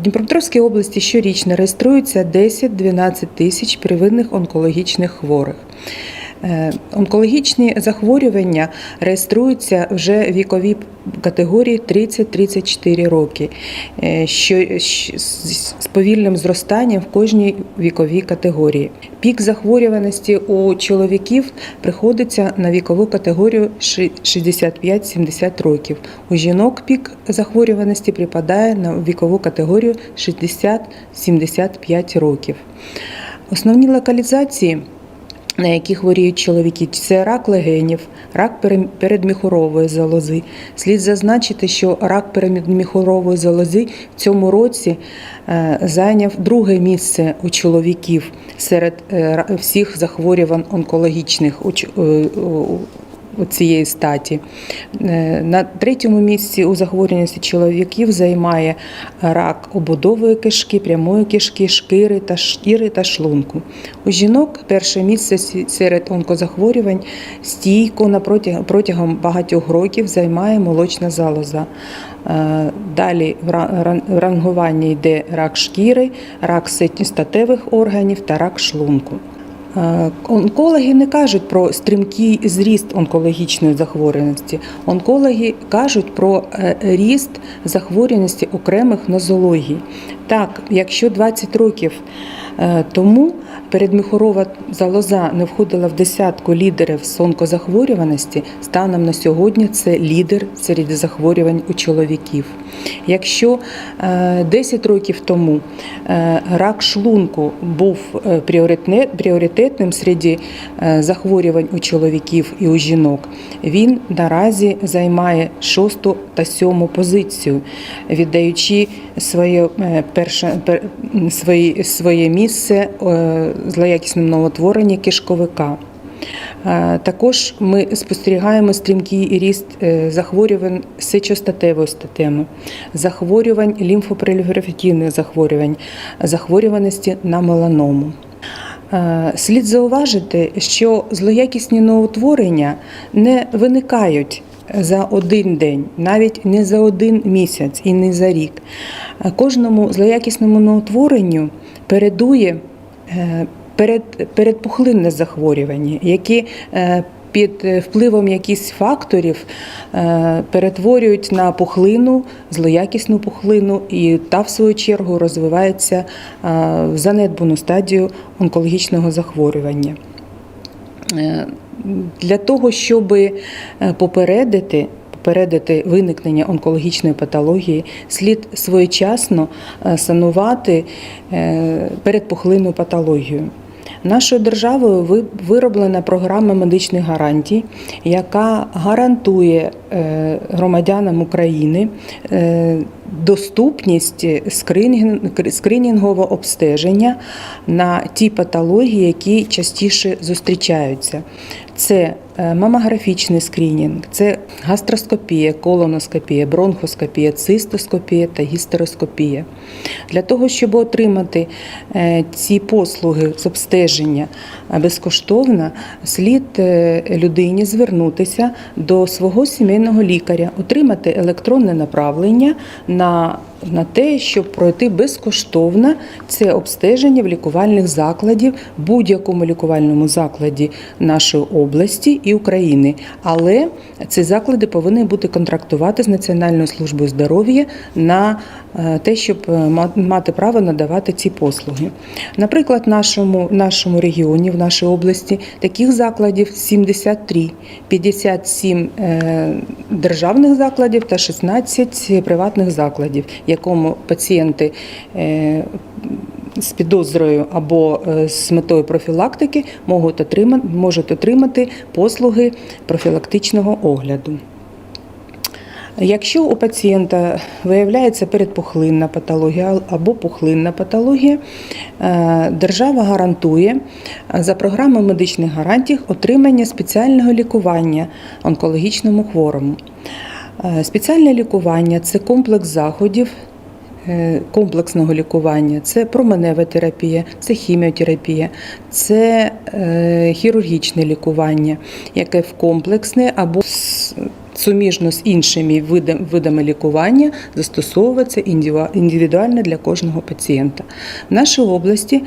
В Дніпропетровській області щорічно реєструється 10-12 тисяч первинних онкологічних хворих. Е, Онкологічні захворювання реєструються вже в віковій категорії 30-34 роки, е, що з повільним зростанням в кожній віковій категорії. Пік захворюваності у чоловіків приходиться на вікову категорію ши- 65-70 років. У жінок пік захворюваності припадає на вікову категорію 60-75 років. Основні локалізації на які хворіють чоловіки, це рак легенів, рак пере- передміхорової залози. Слід зазначити, що рак передміхорової залози в цьому році е, зайняв друге місце у чоловіків серед е, всіх захворювань онкологічних е, цієї статі. Е, На третьому місці у захворюваності чоловіків займає рак ободової кишки, прямої кишки, шкіри та шкіри та шлунку. У жінок перше місце серед онкозахворювань стійко протягом, багатьох років займає молочна залоза. Е, Далі в ра- ран- в рангуванні йде рак шкіри, рак статевих органів та рак шлунку. Е, Онкологи не кажуть про стрімкий зріст онкологічної захворюваності. Онкологи кажуть про е, ріст захворюваності окремих нозологій. Так, якщо 20 років е, тому передміхорова залоза не входила в десятку лідерів з онкозахворюваності, станом на сьогодні це лідер серед захворювань у чоловіків. Якщо е, 10 років тому е, рак шлунку був е, пріоритет- пріоритетним серед е, захворювань у чоловіків і у жінок, він наразі займає шосту та сьому позицію, віддаючи своє е, перше пер- своє, місце е, злоякісному новотворенні кишковика. Е, Також ми спостерігаємо стрімкий ріст е, захворювань сечостатевої системи, захворювань лімфопроліферативних захворювань, захворюваності на меланому. Е, Слід зауважити, що злоякісні новотворення не виникають за один день, навіть не за один місяць і не за рік. Кожному злоякісному новотворенню передує перед, передпухлинне захворювання, які е, під впливом якихось факторів е, перетворюють на пухлину, злоякісну пухлину, і та, в свою чергу, розвивається е, в занедбану стадію онкологічного захворювання. Е, Для того, щоб попередити попередити виникнення онкологічної патології, слід своєчасно е, санувати е, передпухлинну патологію. Нашою державою ви- вироблена програма медичних гарантій, яка гарантує е, громадянам України е, доступність скринінгового обстеження на ті патології, які частіше зустрічаються. Це е, мамографічний скринінг, це гастроскопія, колоноскопія, бронхоскопія, цистоскопія та гістероскопія. Для того, щоб отримати е, ці послуги з обстеження е, безкоштовно, слід людині звернутися до свого сімейного лікаря, отримати електронне направлення на на те, щоб пройти безкоштовно це обстеження в лікувальних закладів, будь-якому лікувальному закладі нашої області і України. Але ці заклади повинні бути контрактувати з Національною службою здоров'я на е, те, щоб е, мати право надавати ці послуги. Наприклад, в нашому, нашому регіоні, в нашій області, таких закладів 73, 57 е, державних закладів та 16 приватних закладів, якому пацієнти е, з підозрою або е, з метою профілактики можуть отримати, можуть отримати послуги профілактичного огляду. Якщо у пацієнта виявляється передпухлинна патологія або пухлинна патологія, е, держава гарантує за програмою медичних гарантій отримання спеціального лікування онкологічному хворому. Е, Спеціальне лікування це комплекс заходів е, комплексного лікування. Це променева терапія, це хіміотерапія, це е, хірургічне лікування, яке в комплексне або суміжно з іншими видами, лікування застосовуватися індивідуально для кожного пацієнта. В нашій області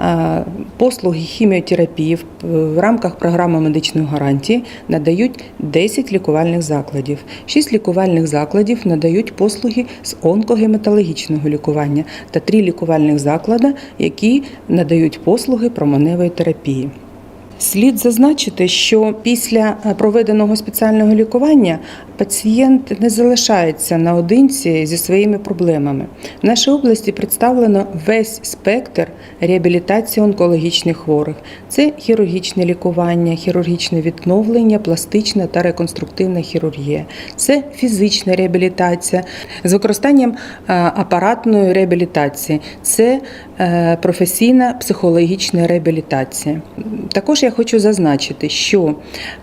е, послуги хіміотерапії в рамках програми медичної гарантії надають 10 лікувальних закладів. 6 лікувальних закладів надають послуги з онкогематологічного лікування та 3 лікувальних заклади, які надають послуги променевої терапії. Слід зазначити, що після е, проведеного спеціального лікування пацієнт не залишається наодинці зі своїми проблемами. В нашій області представлено весь спектр реабілітації онкологічних хворих: це хірургічне лікування, хірургічне відновлення, пластична та реконструктивна хірургія, це фізична реабілітація з використанням е, апаратної реабілітації, це е, професійна психологічна реабілітація. Також я хочу зазначити, що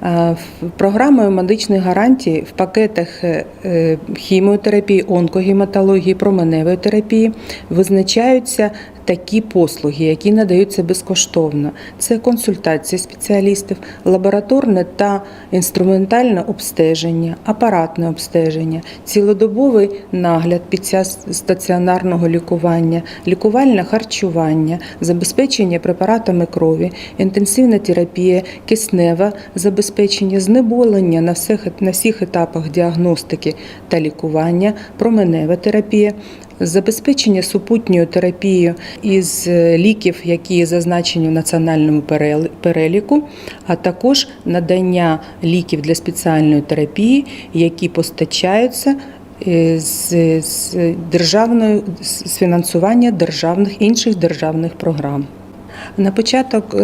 е, програмою медичної гарантії в пакетах е, е, хіміотерапії, онкогематології, променевої терапії визначаються такі послуги, які надаються безкоштовно. Це консультації спеціалістів, лабораторне та інструментальне обстеження, апаратне обстеження, цілодобовий нагляд під час стаціонарного лікування, лікувальне харчування, забезпечення препаратами крові, інтенсивна терапія, кисневе забезпечення, знеболення на всіх, на всіх етапах діагностики та лікування, променева терапія, забезпечення супутньою терапією із е, ліків, які зазначені в національному переліку, а також надання ліків для спеціальної терапії, які постачаються е, з, з державною з фінансування державних інших державних програм. На початок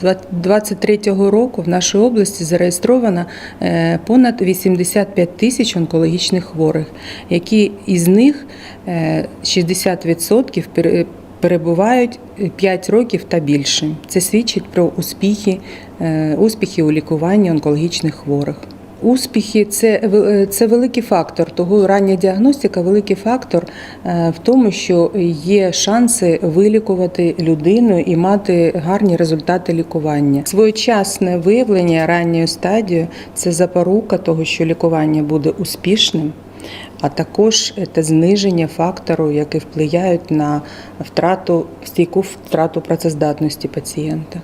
2023 року в нашій області зареєстровано е, понад 85 тисяч онкологічних хворих, які із них е, 60% пере- перебувають 5 років та більше. Це свідчить про успіхи, е, успіхи у лікуванні онкологічних хворих. Успіхи це, це великий фактор. Того рання діагностика великий фактор е, в тому, що є шанси вилікувати людину і мати гарні результати лікування. Своєчасне виявлення ранньої стадії це запорука того, що лікування буде успішним. А також це зниження фактору, які впливають на втрату стійку втрату працездатності пацієнта.